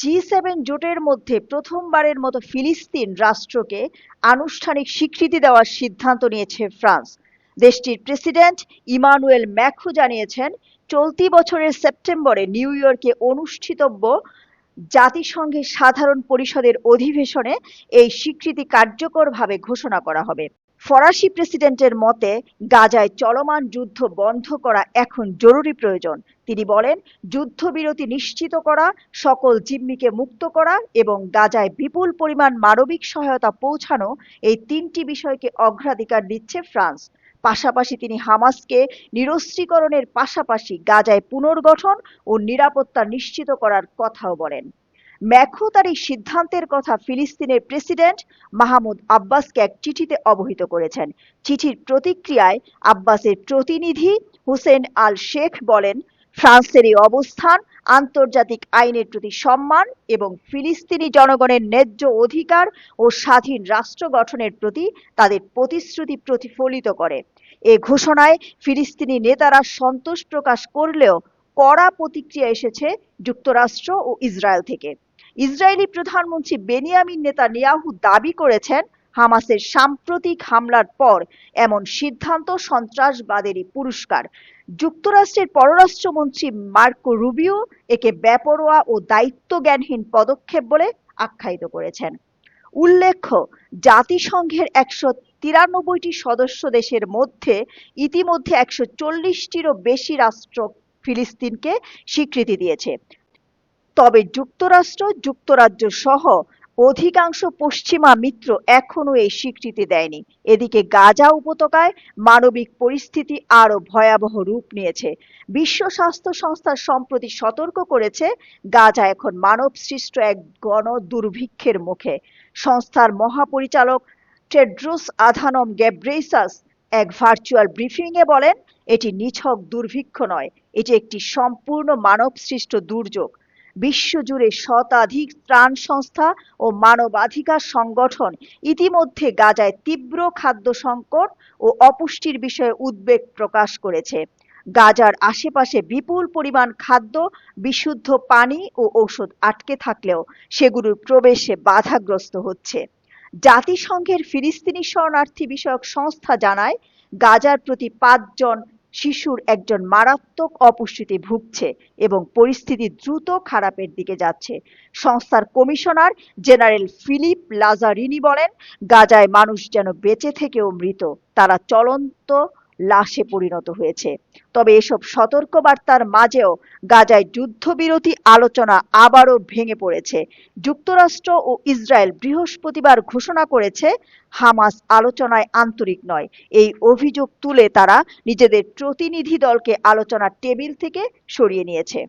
G seven জোটের মধ্যে প্রথমবারের মতো ফিলিস্তিন রাষ্ট্রকে আনুষ্ঠানিক স্বীকৃতি দেওয়ার সিদ্ধান্ত নিয়েছে ফ্রান্স। দেশটির প্রেসিডেন্ট ইমানুয়েল ম্যাক্রো জানিয়েছেন, চলতি বছরের সেপ্টেম্বরে নিউ ইয়র্কে অনুষ্ঠিতব্য জাতিসংঘের সাধারণ পরিষদের অধিবেশনে এই স্বীকৃতি কার্যকরভাবে ঘোষণা করা হবে। ফরাসি প্রেসিডেন্টের মতে, গাজায় চলমান যুদ্ধ বন্ধ করা এখন জরুরি প্রয়োজন। তিনি বলেন, যুদ্ধবিরতি নিশ্চিত করা, সকল জিম্মিকে মুক্ত করা এবং গাজায় বিপুল পরিমাণ মানবিক সহায়তা পৌঁছানো এই তিনটি বিষয়কে অগ্রাধিকার দিচ্ছে ফ্রান্স। পাশাপাশি তিনি হামাসকে নিরস্ত্রীকরণের পাশাপাশি গাজায় পুনর্গঠন ও নিরাপত্তা নিশ্চিত করার কথাও বলেন। ম্যাক্রো তার এই সিদ্ধান্তের কথা ফিলিস্তিনের প্রেসিডেন্ট মাহমুদ আব্বাসকে এক চিঠিতে অবহিত করেছেন। চিঠির প্রতিক্রিয়ায় আব্বাসের প্রতিনিধি হুসেন আল শেখ বলেন, ফ্রান্সের এই অবস্থান আন্তর্জাতিক আইনের প্রতি সম্মান এবং ফিলিস্তিনি জনগণের ন্যায্য অধিকার ও স্বাধীন রাষ্ট্র গঠনের প্রতি তাদের প্রতিশ্রুতি প্রতিফলিত করে। এ ঘোষণায় ফিলিস্তিনি নেতারা সন্তোষ প্রকাশ করলেও কড়া প্রতিক্রিয়া এসেছে যুক্তরাষ্ট্র ও ইসরায়েল থেকে। ইসরায়েলি প্রধানমন্ত্রী বেনিয়ামিন নেতা নেতানিয়াহু দাবি করেছেন, হামাসের সাম্প্রতিক হামলার পর এমন সিদ্ধান্ত সন্ত্রাসবাদেরই পুরস্কার। যুক্তরাষ্ট্রের পররাষ্ট্রমন্ত্রী মার্কো রুবিও একে বেপরোয়া ও দায়িত্বজ্ঞানহীন পদক্ষেপ বলে আখ্যায়িত করেছেন। উল্লেখ্য, জাতিসংঘের একশো তিরানব্বইটি সদস্য দেশের মধ্যে ইতিমধ্যে একশো চল্লিশটিরও বেশি রাষ্ট্র ফিলিস্তিনকে স্বীকৃতি দিয়েছে। তবে যুক্তরাষ্ট্র, যুক্তরাজ্য সহ অধিকাংশ পশ্চিমা মিত্র এখনও এই স্বীকৃতি দেয়নি। এদিকে গাজা উপত্যকায় মানবিক পরিস্থিতি আরও ভয়াবহ রূপ নিয়েছে। বিশ্ব স্বাস্থ্য সংস্থা সম্প্রতি সতর্ক করেছে, গাজা এখন মানব সৃষ্ট এক গণ দুর্ভিক্ষের মুখে। সংস্থার মহাপরিচালক টেড্রোস আধানম গ্যাব্রেসাস এক ভার্চুয়াল ব্রিফিংয়ে বলেন এটি নিছক দুর্ভিক্ষ নয়, এটি একটি সম্পূর্ণ মানব সৃষ্ট দুর্যোগ। বিশ্বজুড়ে শতাধিক ত্রাণ সংস্থা ও মানবাধিকার সংগঠন ইতিমধ্যে গাজায় তীব্র খাদ্য সংকট ও অপুষ্টির বিষয়ে উদ্বেগ প্রকাশ করেছে। গাজার আশেপাশে বিপুল পরিমাণ খাদ্য, বিশুদ্ধ পানি ও ঔষধ আটকে থাকলেও সেগুলোর প্রবেশে বাধাগ্রস্ত হচ্ছে। জাতিসংঘের ফিলিস্তিনি শরণার্থী বিষয়ক সংস্থা জানায়, গাজার প্রতি পাঁচজন শিশুর একজন মারাত্মক অপুষ্টিতে ভুগছে এবং পরিস্থিতি দ্রুত খারাপের দিকে যাচ্ছে। সংস্থার কমিশনার জেনারেল ফিলিপ লাজারিনি বলেন, গাজায় মানুষ যেন বেঁচে থেকেও মৃত, তারা চলন্ত লাশে পরিণত হয়েছে। তবে এসব সতর্কবার্তার মাঝেও গাজায় যুদ্ধবিরতি আলোচনা আবারও ভেঙে পড়েছে। যুক্তরাষ্ট্র ও ইসরায়েল বৃহস্পতিবার ঘোষণা করেছে, হামাস আলোচনায় আন্তরিক নয়। এই অভিযোগ তুলে তারা নিজেদের প্রতিনিধি দলকে আলোচনার টেবিল থেকে সরিয়ে নিয়েছে।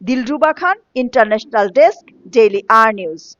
Dilruba Khan, international desk, daily আর নিউজ।